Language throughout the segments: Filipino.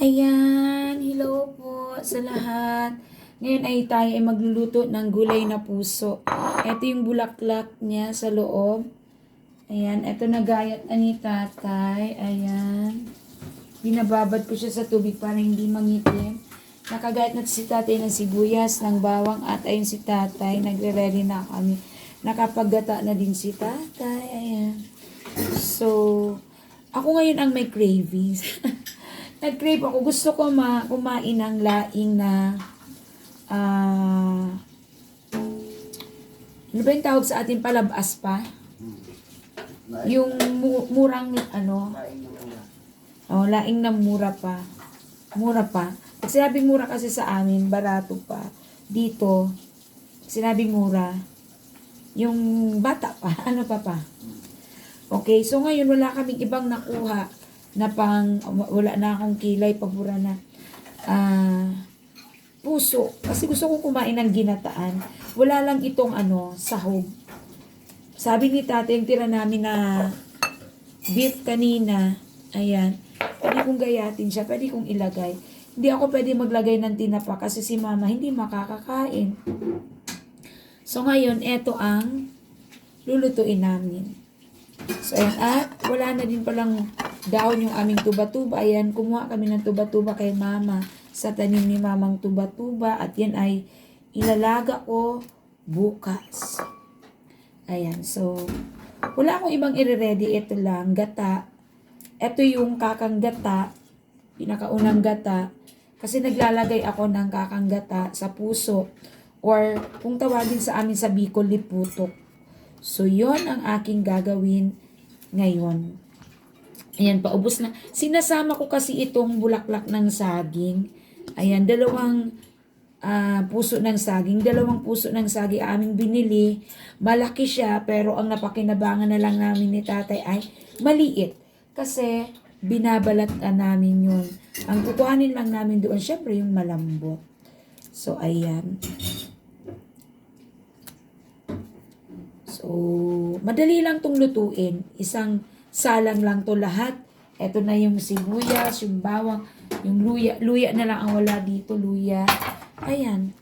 Ayan, hello po sa lahat. Ngayon ay tayo ay magluluto ng gulay na puso. Ito yung bulaklak niya sa loob. Ayan, ito nagayat na ni tatay. Ayan. Binababad ko siya sa tubig para hindi mangitim. Nakagayat na si tatay ng sibuyas, ng bawang at ayun si tatay. Nagre-ready na kami. Nakapaggata na din si tatay. Ayan. So, ako ngayon ang may cravings. Nag-crave ako. Gusto ko ma kumain ng laing na ah ano ba yung tawag sa atin palabas pa? Yung mu- murang ano, oh, laing na mura pa. Mura pa. Pag sinabing mura kasi sa amin, barato pa. Dito, sinabing mura, yung bata pa. Ano pa pa? Okay, so ngayon wala kaming ibang nakuha na pang, wala na akong kilay, pabura na. Ah, puso. Kasi gusto kong kumain ng ginataan. Wala lang itong ano, sahog. Sabi ni tatay, yung tira namin na beef kanina, ayan, pwede kong gayatin siya, pwede kong ilagay. Hindi ako pwede maglagay ng tinapa kasi si mama hindi makakakain. So ngayon, eto ang lulutuin namin. So ayan, at wala na din palang dahon yung aming tuba-tuba. Ayan, kumuha kami ng tuba-tuba kay mama sa tanim ni mamang tuba-tuba at yan ay ilalaga ko bukas. Ayan, so wala akong ibang i-ready. Ito lang, gata. Ito yung kakang gata, pinakaunang gata. Kasi naglalagay ako ng kakang gata sa puso or kung tawagin sa amin sa Bicol, liputok. So, yon ang aking gagawin ngayon. Ayan, paubos na. Sinasama ko kasi itong bulaklak ng saging. Ayan, dalawang ah, puso ng saging. Dalawang puso ng saging aming binili. Malaki siya, pero ang napakinabangan na lang namin ni tatay ay maliit. Kasi binabalat na namin yun. Ang kukuhanin lang namin doon, syempre yung malambot. So, ayan. So, madali lang tong lutuin. Isang salang lang to lahat. Ito na yung sibuyas, yung bawang, yung luya. Luya na lang ang wala dito, luya. Ayan.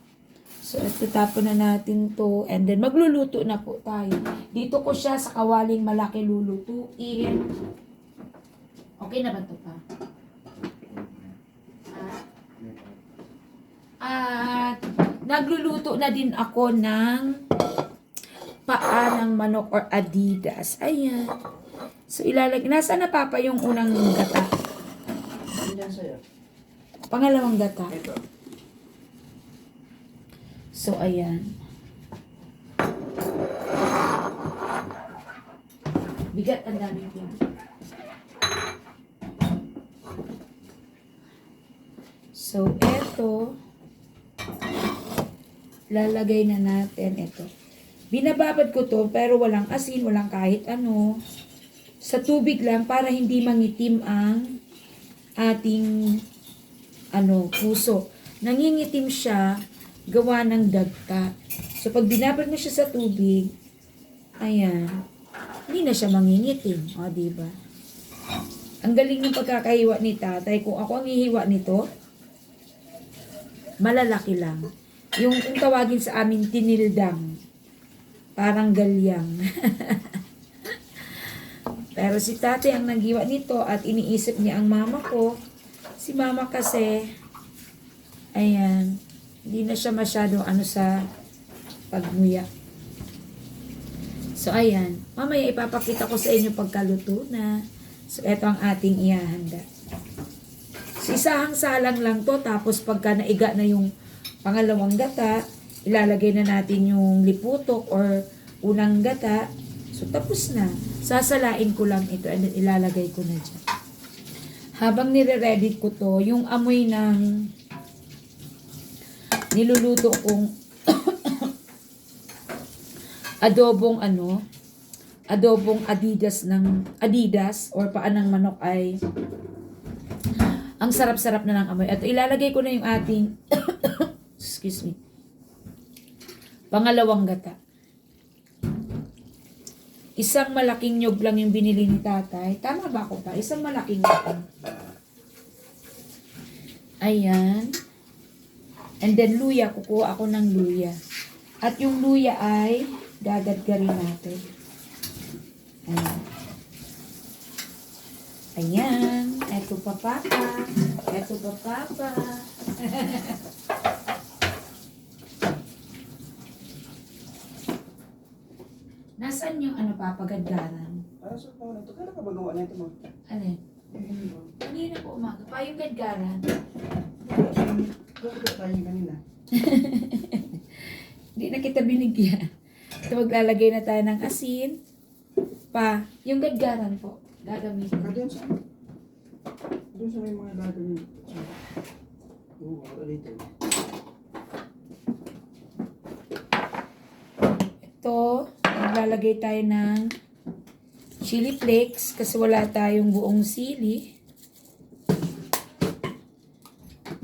So, ito tapon na natin to. And then, magluluto na po tayo. Dito ko siya sa kawaling malaki lulutuin. Okay na ba to pa? At nagluluto na din ako ng paa ng manok or adidas. Ayan. So ilalagay. Nasaan na papa yung unang gata? Yan sa'yo. Pangalawang gata. Ito. So ayan. Bigat ang dami ko. So eto lalagay na natin ito. Binababad ko to pero walang asin, walang kahit ano. Sa tubig lang para hindi mangitim ang ating ano, puso. Nangingitim siya gawa ng dagta. So pag binabad mo siya sa tubig, ayan, hindi na siya mangingitim. O, di ba? Ang galing ng pagkakahiwa ni tatay. Kung ako ang hihiwa nito, malalaki lang. Yung kung tawagin sa amin, tinildang. Parang galyang. Pero si tatay ang naghiwa nito at iniisip niya ang mama ko. Si mama kasi, ayan, hindi na siya masyado ano sa pagmuya. So, ayan. Mamaya ipapakita ko sa inyo pagkaluto na. So, eto ang ating ihahanda. So, isahang salang lang to. Tapos, pagka naiga na yung pangalawang gata, ilalagay na natin yung liputok or unang gata. So, tapos na. Sasalain ko lang ito and ilalagay ko na dyan. Habang nire-ready ko to, yung amoy ng niluluto kong adobong ano, adobong adidas ng adidas or paan ng manok ay ang sarap-sarap na ng amoy. At ilalagay ko na yung ating excuse me. Pangalawang gata. Isang malaking nyog lang yung binili ni tatay. Tama ba ako pa? Isang malaking nyog lang. Ayan. And then luya, kukuha ako ng luya. At yung luya ay gagadgarin natin. Ayan. Ayan. Eto pa papa. Eto pa papa. Ano papagadgaran? Para sa tao na ito, kailan ka ba gawa na ito mo? Alin? Kanina po umaga. Pa yung gadgaran. Bakit ka tayo kanina? Hindi na kita binigyan. Ito maglalagay na tayo ng asin. Pa, yung gadgaran po. Gagamitin. doon sa doon sa may mga gagawin. Oo, wala dito. Ito, maglalagay tayo ng chili flakes kasi wala tayong buong sili.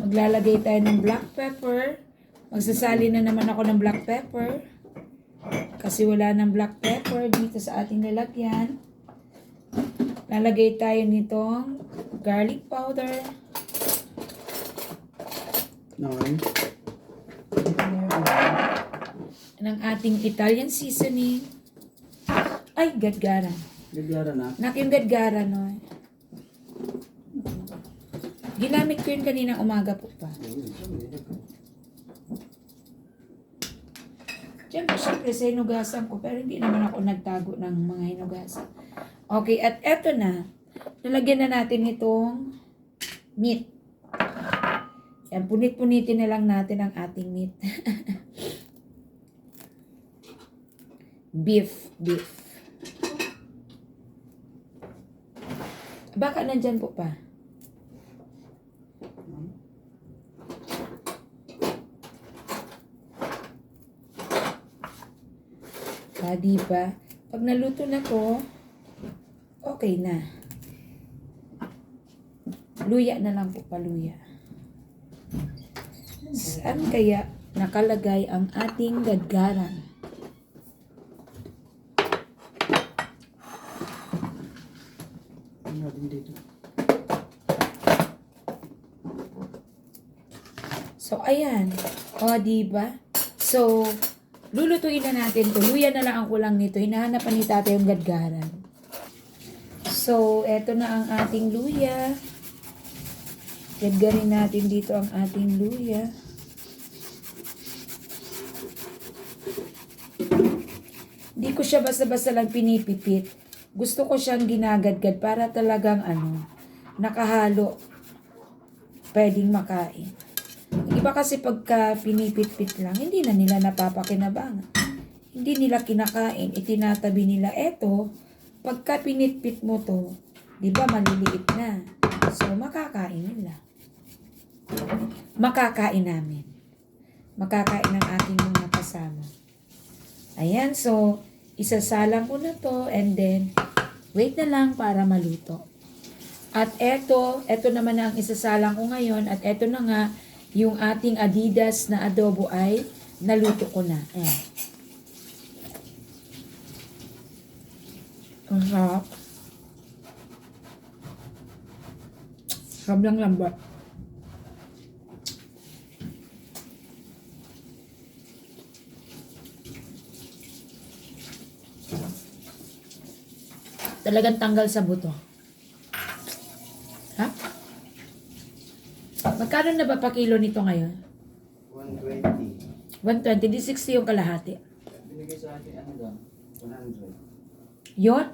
Maglalagay tayo ng black pepper. Magsasali na naman ako ng black pepper. Kasi wala ng black pepper dito sa ating lalagyan. Lalagay tayo nitong garlic powder. Yun. ng ating Italian seasoning. Ay, gadgaran. Gagyara na. Nak yung gadgaran, no? Ginamit ko yun kanina umaga po pa. Siyempre, siyempre, sa hinugasan ko, pero hindi naman ako nagtago ng mga hinugasan. Okay, at eto na. Lalagyan na natin itong meat. Yan, punit-punitin na lang natin ang ating meat. beef, beef. Baka nandyan po pa. Ah, di? Pag naluto na to, okay na. Luya na lang po paluya. Saan kaya nakalagay ang ating gadgaran? Ano din dito? So, ayan. O, di ba? So, lulutuin na natin to. Luya na lang ang kulang nito. Hinahanap ni tatay yung gadgaran. So, eto na ang ating luya. Gadgarin natin dito ang ating luya. Hindi ko siya basta-basta lang pinipipit. Gusto ko siyang ginagadgad para talagang ano, nakahalo. Pwedeng makain. Iba kasi pagka pinipit-pit lang, hindi na nila napapakinabangan. Hindi nila kinakain, itinatabi nila. Eto, pagka pinitpit mo to, di ba maliliit na. So, makakain nila. Makakain namin. Makakain ng aking mga kasama. Ayan, so, isasalang ko na to and then, wait na lang para maluto. At eto, eto naman ang isasalang ko ngayon at eto na nga, yung ating Adidas na adobo ay naluto ko na. Ayan. Ang sarap. Sobrang lambat. Talagang tanggal sa buto. Ha? Magkano na ba pa kilo nito ngayon? 120. 120, di 60 yung kalahati. Binigay sa akin ano doon? 100. Yon,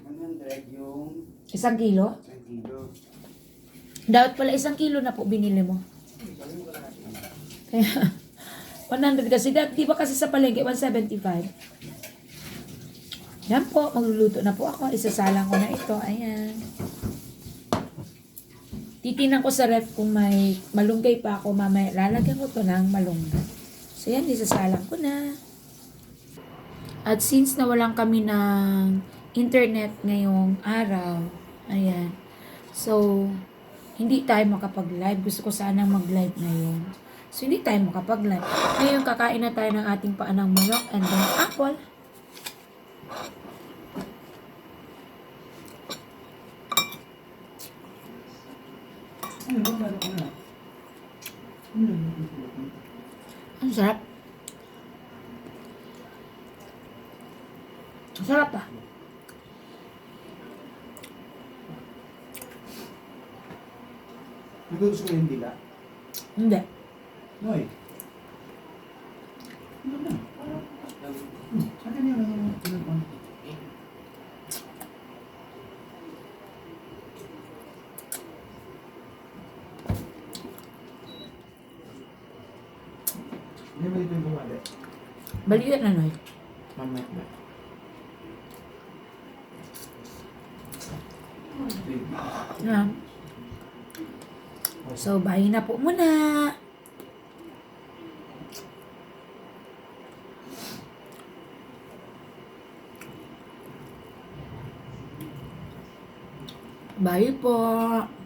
100 yung isang kilo. 1 kilo. Dapat pala isang kilo na po binili mo. Kaya, 100 kasi, di ba kasi sa palengke, 175. Yan po, magluluto na po ako. Isasalang ko na ito. Ayan. Titinan ko sa ref kung may malunggay pa ako mamaya. Lalagyan ko to ng malunggay. So yan, isasalang ko na. At since nawalan kami ng internet ngayong araw, ayan. So, hindi tayo makapag-live. Gusto ko sanang mag-live ngayon. So, hindi tayo makapag-live. Ngayon, kakain na tayo ng ating paanang manok and then apple. Ano ba meron ka na? Ang sarap. Ang sarap ah. Nagugusto ko yung dila. Hindi. Noy. Ano na? Hmm, Sa akin yung ano, pinapang. Hindi mo dito yung bumali. Balikan na, Noy. Mamaya ba? Yan. So, bye na po muna. Bye po.